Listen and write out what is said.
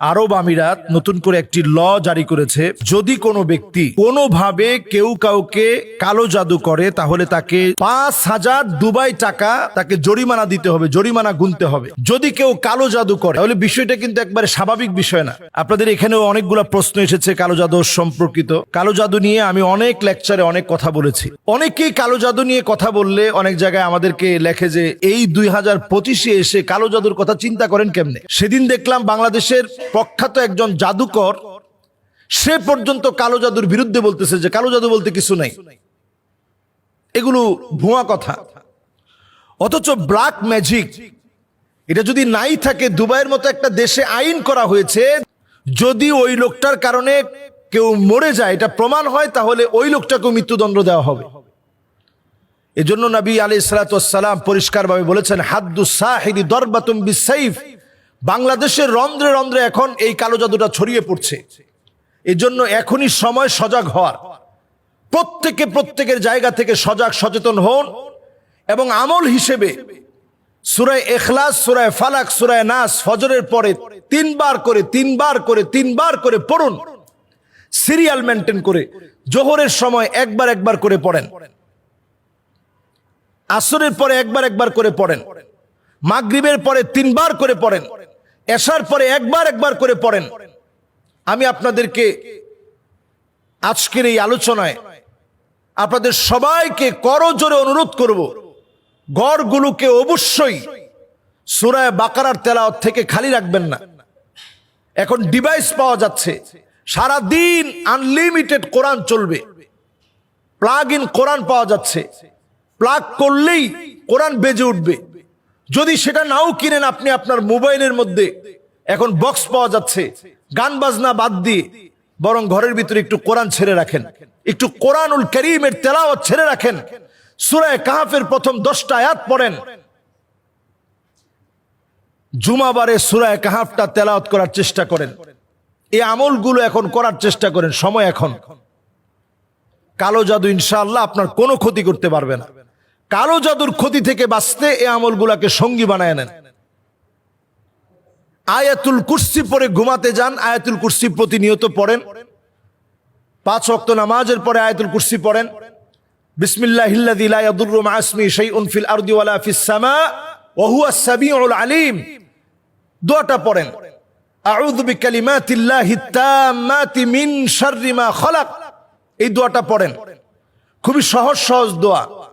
আরব আমিরাত নতুন করে একটি ল জারি করেছে। যদি কোনো ব্যক্তি কোনোভাবে কেউ কাউকে কালো জাদু করে, তাহলে তাকে পাঁচ হাজার দুবাই টাকা তাকে জরিমানা দিতে হবে, জরিমানা গুনতে হবে। যদি কেউ কালো জাদু করে, তাহলে বিষয়টা কিন্তু একবারে স্বাভাবিক বিষয় না। আপনাদের এখানেও অনেকগুলো প্রশ্ন এসেছে কালো জাদু সম্পর্কিত। কালো জাদু নিয়ে আমি অনেক লেকচারে অনেক কথা বলেছি। অনেকেই কালো জাদু নিয়ে কথা বললে অনেক জায়গায় আমাদেরকে লেখে যে, এই দুই হাজার পঁচিশে এসে কালো জাদুর কথা চিন্তা করেন কেমনে? সেদিন দেখলাম বাংলাদেশের প্রখ্যাত একজন জাদুকর, সে পর্যন্ত কালো জাদুর বিরুদ্ধে বলতেছে যে কালো জাদু বলতে কিছু নাই। এগুলো ভুয়া কথা। অথচ ব্ল্যাক ম্যাজিক এটা যদি নাই থাকে, দুবাইয়ের মতো একটা দেশে আইন করা হয়েছে, যদি ওই লোকটার কারণে কেউ মরে যায়, এটা প্রমাণ হয়, তাহলে ওই লোকটাকেও মৃত্যুদণ্ড দেওয়া হবে। এজন্য নবী আলী সালাতাম পরিষ্কারভাবে বলেছেন হাদ্দু সাহিদি দরবাতুম বিসাইফ বাংলাদেশের রন্ধ্রে রন্ধ্রে এখন এই কালো জাদুটা ছড়িয়ে পড়ছে। এজন্য এখনই সময় সজাগ হওয়ার। প্রত্যেকে প্রত্যেকের জায়গা থেকে সজাগ সচেতন হন এবং আমল হিসেবে সুরায় এখলাস, সুরায় ফালাক, সুরায় নাস ফজরের পরে তিনবার করে তিনবার করে তিনবার করে পড়ুন। সিরিয়াল মেনটেন করে জোহরের সময় একবার একবার করে পড়েন। আসরের পরে একবার একবার করে পড়েন। মাগরিবের পরে তিনবার করে পড়েন। এশার পরে একবার একবার করে পড়েন। আমি আপনাদেরকে আজকের এই আলোচনায় আপনাদের সবাইকে করজোরে অনুরোধ করব গড়গুলোকে অবশ্যই সুরায় বাকারার তেলাওয়াত থেকে খালি রাখবেন না। এখন ডিভাইস পাওয়া যাচ্ছে সারা দিন আনলিমিটেড কোরআন চলবে। প্লাগ ইন কোরআন পাওয়া যাচ্ছে। প্লাগ করলেই কোরআন বেজে উঠবে। যদি সেটা নাও কিনেন আপনি আপনার মোবাইলের মধ্যে, এখন বক্স পাওয়া যাচ্ছে। গান বাজনা বাদ দিয়ে বরং ঘরের ভিতরে একটু কোরআন ছেড়ে রাখেন। একটু কোরআনুল করিমের তেলাওয়াত ছেড়ে রাখেন। সুরায় কাহাফের প্রথম দশটা আয়াত পড়েন। জুমাবারে সুরায় কাহাফটা তেলাওয়াত করার চেষ্টা করেন। এই আমলগুলো এখন করার চেষ্টা করেন, সময় এখন। কালো জাদু ইনশাআল্লাহ আপনার কোনো ক্ষতি করতে পারবে না। কালো জাদুর ক্ষতি থেকে বাঁচতে এই আমলগুলাকে সঙ্গী বানায় নেন। আয়াতুল কুর্সি পরে ঘুমাতে যান, আয়াতুল কুর্সি প্রতিনিয়ত পড়েন। পাঁচ অক্ত নামাজের পরে আয়াতুল কুর্সি পড়েন। পড়েন। খুবই সহজ সহজ দোয়া।